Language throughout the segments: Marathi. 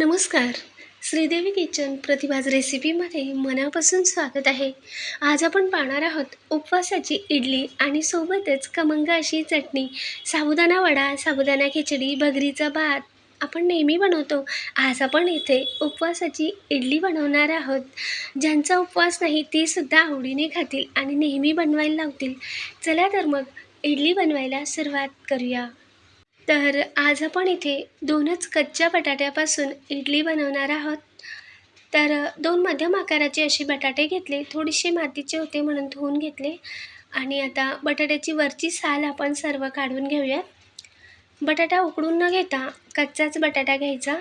नमस्कार. श्रीदेवी किचन प्रतिभाज रेसिपीमध्ये मनापासून स्वागत आहे. आज आपण पाहणार आहोत उपवासाची इडली आणि सोबतच खमंग अशी चटणी साबुदाणा वडा साबुदाणा खिचडी भगरीचा भात आपण नेहमी बनवतो. आज आपण इथे उपवासाची इडली बनवणार आहोत. ज्यांचा उपवास नाही ते सुद्धा आवडीने खातील आणि नेहमी बनवायला लावतील. चला तर मग इडली बनवायला सुरुवात करूया. तर आज आपण इथे दोनच कच्च्या बटाट्यापासून इडली बनवणार आहोत. तर दोन मध्यम आकाराचे असे बटाटे घेतले. थोडेसे मातीचे होते म्हणून धुवून घेतले. आणि आता बटाट्याची वरची साल आपण सर्व काढून घेऊयात. बटाटा उकडून न घेता कच्चाच बटाटा घ्यायचा.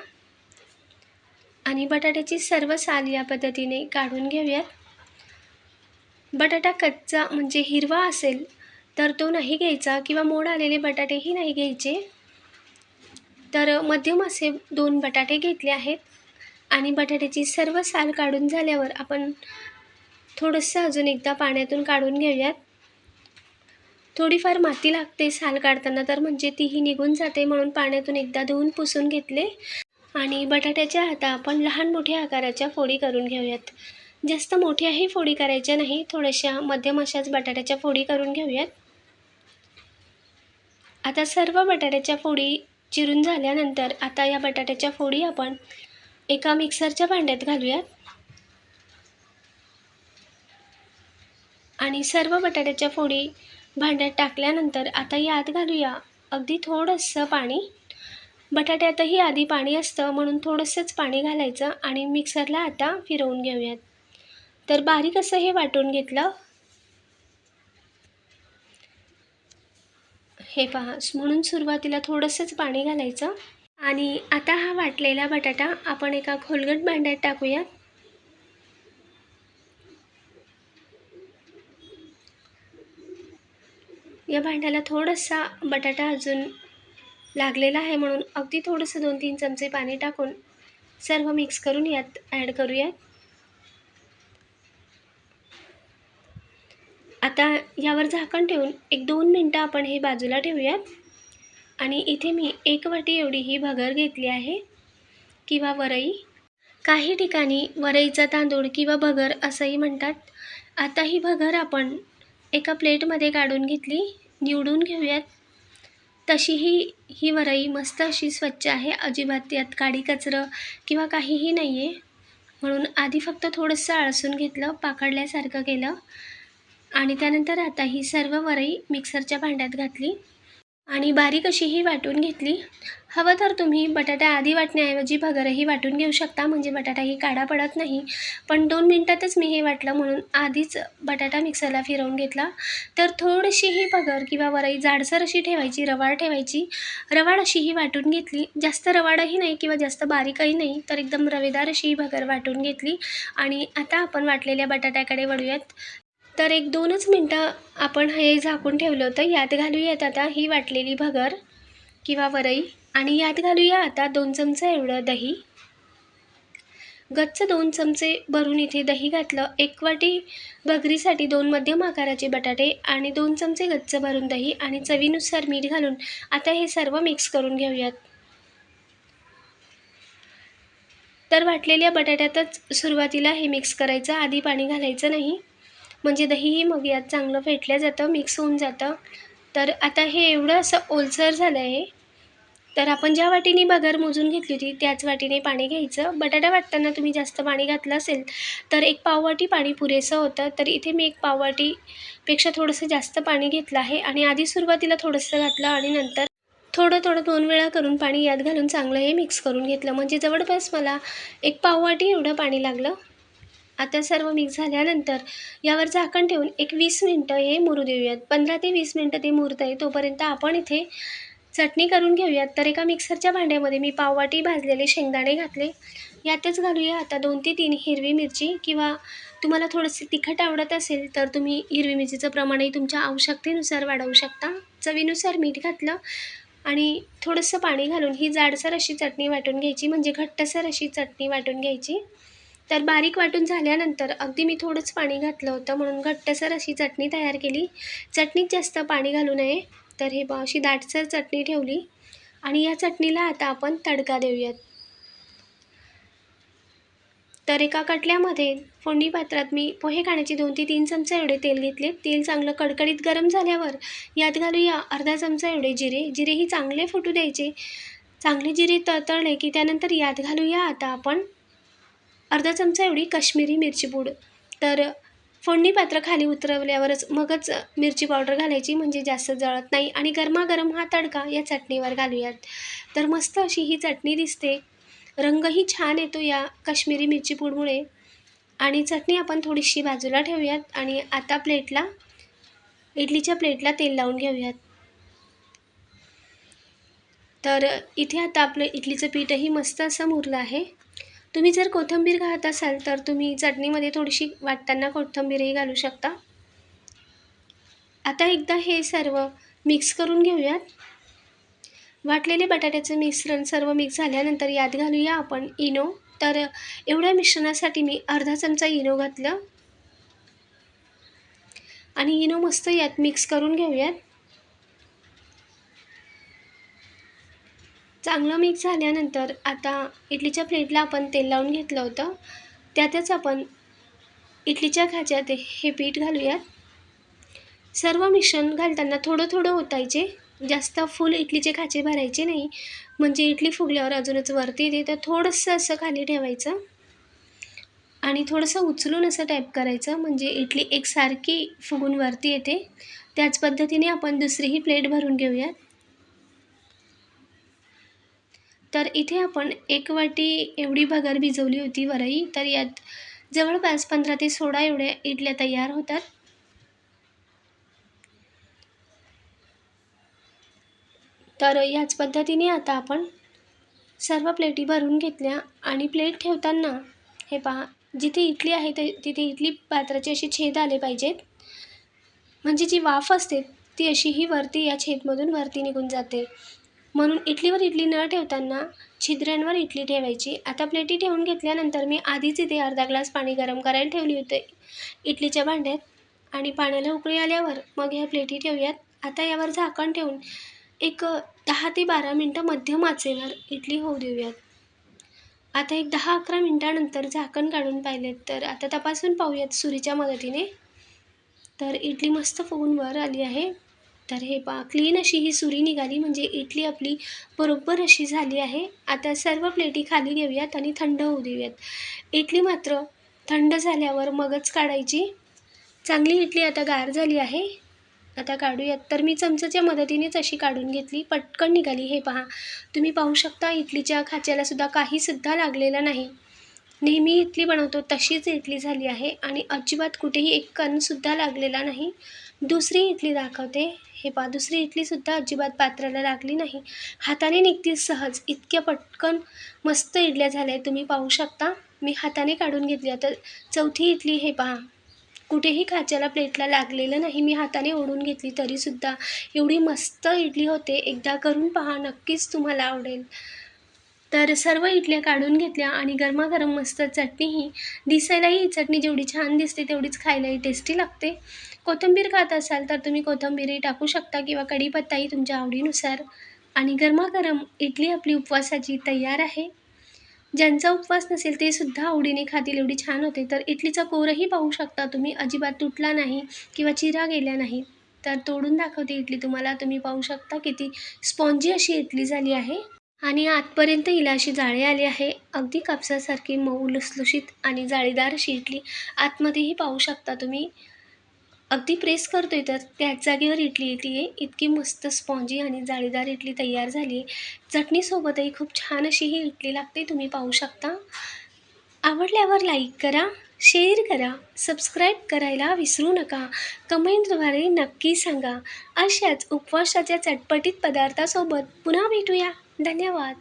आणि बटाट्याची सर्व साल या पद्धतीने काढून घेऊयात. बटाटा कच्चा म्हणजे हिरवा असेल तर तो नाही घ्यायचा किंवा मोड आलेले बटाटेही नाही घ्यायचे. तर मध्यम असे दोन बटाटे घेतले आहेत. आणि बटाट्याची सर्व साल काढून झाल्यावर आपण थोडंसं अजून एकदा पाण्यातून काढून घेऊयात. थोडीफार माती लागते साल काढताना तर म्हणजे तीही निघून जाते म्हणून पाण्यातून एकदा धुवून पुसून घेतले. आणि बटाट्याच्या आता आपण लहान मोठ्या आकाराच्या फोडी करून घेऊयात. जास्त मोठ्याही फोडी करायच्या नाही थोड्याशा मध्यम अशाच बटाट्याच्या फोडी करून घेऊयात. आता सर्व बटाट्याच्या फोडी चिरून झाल्यानंतर आता या बटाट्याच्या फोडी आपण एका मिक्सरच्या भांड्यात घालूयात. आणि सर्व बटाट्याच्या फोडी भांड्यात टाकल्यानंतर आता यात घालूया अगदी थोडंसं पाणी. बटाट्यातही आधी पाणी असतं म्हणून थोडंसंच पाणी घालायचं आणि मिक्सरला आता फिरवून घेऊयात. तर बारीक असं हे वाटून घेतलं. हे पहा म्हणून सुरुवातीला थोडंसंच पाणी घालायचं. आणि आता हा वाटलेला बटाटा आपण एका खोलगट भांड्यात टाकूया. या भांड्याला थोडासा बटाटा अजून लागलेला आहे म्हणून अगदी थोडंसं दोन तीन चमचे पाणी टाकून सर्व मिक्स करून यात ॲड करूयात. आता यावर झाकण ठेवून एक दोन मिनटं आपण हे बाजूला ठेवूयात. आणि इथे मी एक वाटी एवढी ही भगर घेतली आहे. किंवा वरई. काही ठिकाणी वरईचा तांदूळ किंवा भगर असंही म्हणतात. आता ही भगर आपण एका प्लेटमध्ये काढून घेतली निवडून घेऊयात. तशीही ही वरई मस्त अशी स्वच्छ आहे. अजिबात यात काडी कचरं किंवा काहीही नाही आहे म्हणून आधी फक्त थोडंसं आळसून घेतलं पाकडल्यासारखं केलं. आणि त्यानंतर आता ही सर्व वरई मिक्सरच्या भांड्यात घातली आणि बारीक अशी ही वाटून घेतली. हवं तर तुम्ही बटाटा आधी वाटण्याऐवजी भगरही वाटून घेऊ शकता म्हणजे बटाटाही काढा पडत नाही. पण दोन मिनटातच मी हे वाटलं म्हणून आधीच बटाटा मिक्सरला फिरवून घेतला. तर थोडीशी ही भगर किंवा वरई जाडसर अशी ठेवायची रवाळ ठेवायची. रवाळ अशी ही वाटून घेतली. जास्त रवाळही नाही किंवा जास्त बारीकही नाही तर एकदम रवेदार अशी ही भगर वाटून घेतली. आणि आता आपण वाटलेल्या बटाट्याकडे वळूयात. तर एक दोनच मिनटं आपण हे झाकून ठेवलं होतं. यात घालूयात आता ही वाटलेली भगर किंवा वरई आणि यात घालूया आता दोन चमचे एवढं दही. गच्च दोन चमचे भरून इथे दही घातलं. एक वाटी भगरीसाठी दोन मध्यम आकाराचे बटाटे आणि दोन चमचे गच्च भरून दही आणि चवीनुसार मीठ घालून आता हे सर्व मिक्स करून घेऊयात. तर वाटलेल्या बटाट्यातच सुरुवातीला हे मिक्स करायचं. आधी पाणी घालायचं नाही. म्हणजे दहीही मग यात चांगलं फेटलं जातं मिक्स होऊन जातं. तर आता हे एवढं असं ओलसर झालं आहे. तर आपण ज्या वाटीने बगर मोजून घेतली होती त्याच वाटीने पाणी घ्यायचं. बटाटा वाटताना तुम्ही जास्त पाणी घातलं असेल तर एक पाववाटी पाणी पुरेसं होतं. तर इथे मी एक पाववाटीपेक्षा थोडंसं जास्त पाणी घेतलं आहे आणि आधी सुरुवातीला थोडंसं घातलं आणि नंतर थोडं थोडं दोन वेळा करून पाणी यात घालून चांगलं हे मिक्स करून घेतलं. म्हणजे जवळपास मला एक पाववाटी एवढं पाणी लागलं. आता सर्व मिक्स झाल्यानंतर यावर झाकण ठेवून एक वीस मिनटं हे मुरू देऊयात. पंधरा ते वीस मिनटं ते मुरतं आहे तोपर्यंत आपण इथे चटणी करून घेऊयात. तर एका मिक्सरच्या भांड्यामध्ये मी पाववाटी भाजलेले शेंगदाणे घातले. यातच घालूया आता दोन ते तीन हिरवी मिरची किंवा तुम्हाला थोडंसं तिखट आवडत असेल तर तुम्ही हिरवी मिरचीचं प्रमाणही तुमच्या आवश्यकतेनुसार वाढवू शकता. चवीनुसार मीठ घातलं आणि थोडंसं पाणी घालून ही जाडसर अशी चटणी वाटून घ्यायची. म्हणजे घट्टसर अशी चटणी वाटून घ्यायची. तर बारीक वाटून झाल्यानंतर अगदी मी थोडंच पाणी घातलं होतं म्हणून घट्टसर अशी चटणी तयार केली. चटणीत जास्त पाणी घालू नये. तर हे बा अशी दाटसर चटणी ठेवली. आणि या चटणीला आता आपण तडका देऊयात. तर एका कटल्यामध्ये फोडणी पात्रात मी पोहे खाण्याचे दोन ते तीन चमचे एवढे तेल घेतले. तेल चांगलं कडकडीत गरम झाल्यावर यात घालूया अर्धा चमचा एवढे जिरे. जिरेही चांगले फुटू द्यायचे. चांगले जिरे तळतळले की त्यानंतर यात घालूया आता आपण अर्धा चमचा एवढी काश्मिरी मिरची पूड. तर फोडणी पात्र खाली उतरवल्यावरच मगच मिरची पावडर घालायची म्हणजे जास्त जळत नाही. आणि गरमागरम हा तडका या चटणीवर घालूयात. तर मस्त अशी ही चटणी दिसते. रंगही छान येतो या काश्मिरी मिरची पूडमुळे. आणि चटणी आपण थोडीशी बाजूला ठेवूयात आणि आता प्लेटला इडलीच्या प्लेटला तेल लावून घेऊयात. तर इथे आता आपलं इडलीचं पीठही मस्त असं मुरलं आहे. तुम्ही जर कोथिंबीर घालत असाल तर तुम्ही चटणीमध्ये थोडीशी वाटताना कोथिंबीरही घालू शकता. आता एकदा हे सर्व मिक्स करून घेऊयात. वाटलेले बटाट्याचं मिश्रण सर्व मिक्स झाल्यानंतर यात घालूया आपण इनो. तर एवढ्या मिश्रणासाठी मी अर्धा चमचा इनो घातलं. आणि इनो मस्त यात मिक्स करून घेऊयात. चांगलं मिक्स झाल्यानंतर आता इडलीच्या प्लेटला आपण तेल लावून घेतलं होतं. त्यातच आपण इडलीच्या खाच्यात हे पीठ घालूयात. सर्व मिश्रण घालताना थोडं थोडं ओतायचे. जास्त फुल इडलीचे खाचे भरायचे नाही. म्हणजे इडली फुगल्यावर अजूनच वरती येते तर थोडंसं असं खाली ठेवायचं. आणि थोडंसं उचलून असं टाईप करायचं म्हणजे इडली एकसारखी फुगून वरती येते. त्याच पद्धतीने आपण दुसरीही प्लेट भरून घेऊयात. तर इथे आपण एक वाटी एवढी भगर भिजवली होती वरई तर यात जवळपास पंधरा ते सोळा एवढ्या इडल्या तयार होतात. तर याच पद्धतीने आता आपण सर्व प्लेटी भरून घेतल्या आणि प्लेट ठेवताना हे पहा जिथे इडली आहे ते तिथे इडली पात्राचे असे छेद आले पाहिजेत. म्हणजे जी वाफ असते ती अशी ही वरती या छेदमधून वरती निघून जाते. म्हणून इडलीवर इडली न ठेवताना छिद्र्यांवर इडली ठेवायची. आता प्लेटी ठेवून घेतल्यानंतर मी आधीच इथे अर्धा ग्लास पाणी गरम करायला ठेवली होते. इडलीच्या भांड्यात आणि पाण्याला उकळी आल्यावर मग ह्या प्लेटी ठेवूयात. आता यावर झाकण ठेवून एक दहा ते बारा मिनटं मध्यम आचेवर इडली होऊ देऊयात. आता एक दहा अकरा मिनटानंतर झाकण काढून पाहिलेत. तर आता तपासून पाहूयात सुरीच्या मदतीने. तर इडली मस्त फुगून वर आली आहे. तर हे पा क्लीन अशी ही सुरी निघाली. म्हणजे इडली आपली बरोबर अशी झाली आहे. आता सर्व प्लेटी खाली घेऊयात आणि थंड होऊ देऊयात. इडली मात्र थंड झाल्यावर मगच काढायची. चांगली इडली आता गार झाली आहे. आता काढूयात. तर मी चमचाच्या मदतीनेच अशी काढून घेतली. पटकन निघाली. हे पहा तुम्ही पाहू शकता इडलीच्या खाच्यालासुद्धा काहीसुद्धा लागलेला नाही. नेहमी इडली बनवतो तशीच इडली झाली आहे. आणि अजिबात कुठेही एक कणसुद्धा लागलेला नाही. दुसरी इडली दाखवते. हे पहा दुसरी इडलीसुद्धा अजिबात पात्राला लागली नाही. हाताने निघतील सहज. इतक्या पटकन मस्त इडल्या झाल्या तुम्ही पाहू शकता. मी हाताने काढून घेतल्या. तर चौथी इडली हे पहा. कुठेही खाच्याला प्लेटला लागलेलं नाही. मी हाताने ओढून घेतली. तरीसुद्धा एवढी मस्त इडली होते. एकदा करून पहा. नक्कीच तुम्हाला आवडेल. तर सर्व इडल्या काढून घेतल्या आणि गरमागरम मस्त चटणी ही दिसायलाही ही चटणी जेवढी छान दिसते तेवढीच खायलाही टेस्टी लागते. कोथिंबीर खात असाल तर तुम्ही कोथिंबीरही टाकू शकता किंवा कढीपत्ताही तुमच्या आवडीनुसार. आणि गरमागरम इडली आपली उपवासाची तयार आहे. ज्यांचा उपवास नसेल ते सुद्धा आवडीने खातील एवढी छान होते. तर इडलीचा कोरही पाहू शकता तुम्ही अजिबात तुटला नाही किंवा चिरा गेल्या नाही. तर तोडून दाखवते इडली तुम्हाला. तुम्ही पाहू शकता किती स्पॉन्जी अशी इडली झाली आहे. आणि आतपर्यंत हिला अशी जाळी आली आहे. अगदी कापसासारखी मऊ लुसलुशीत आणि जाळीदार अशी इडली आतमध्येही पाहू शकता तुम्ही. अगदी प्रेस करतो आहे तर त्याच जागेवर इडली येते आहे. इतकी मस्त स्पॉन्जी आणि जाळीदार इडली तयार झाली आहे. चटणीसोबतही खूप छान अशी ही इडली लागते तुम्ही पाहू शकता. आवडल्यावर लाईक करा शेअर करा सबस्क्राईब करायला विसरू नका. कमेंटद्वारे नक्की सांगा. अशाच उपवासाच्या चटपटीत पदार्थासोबत पुन्हा भेटूया. धन्यवाद.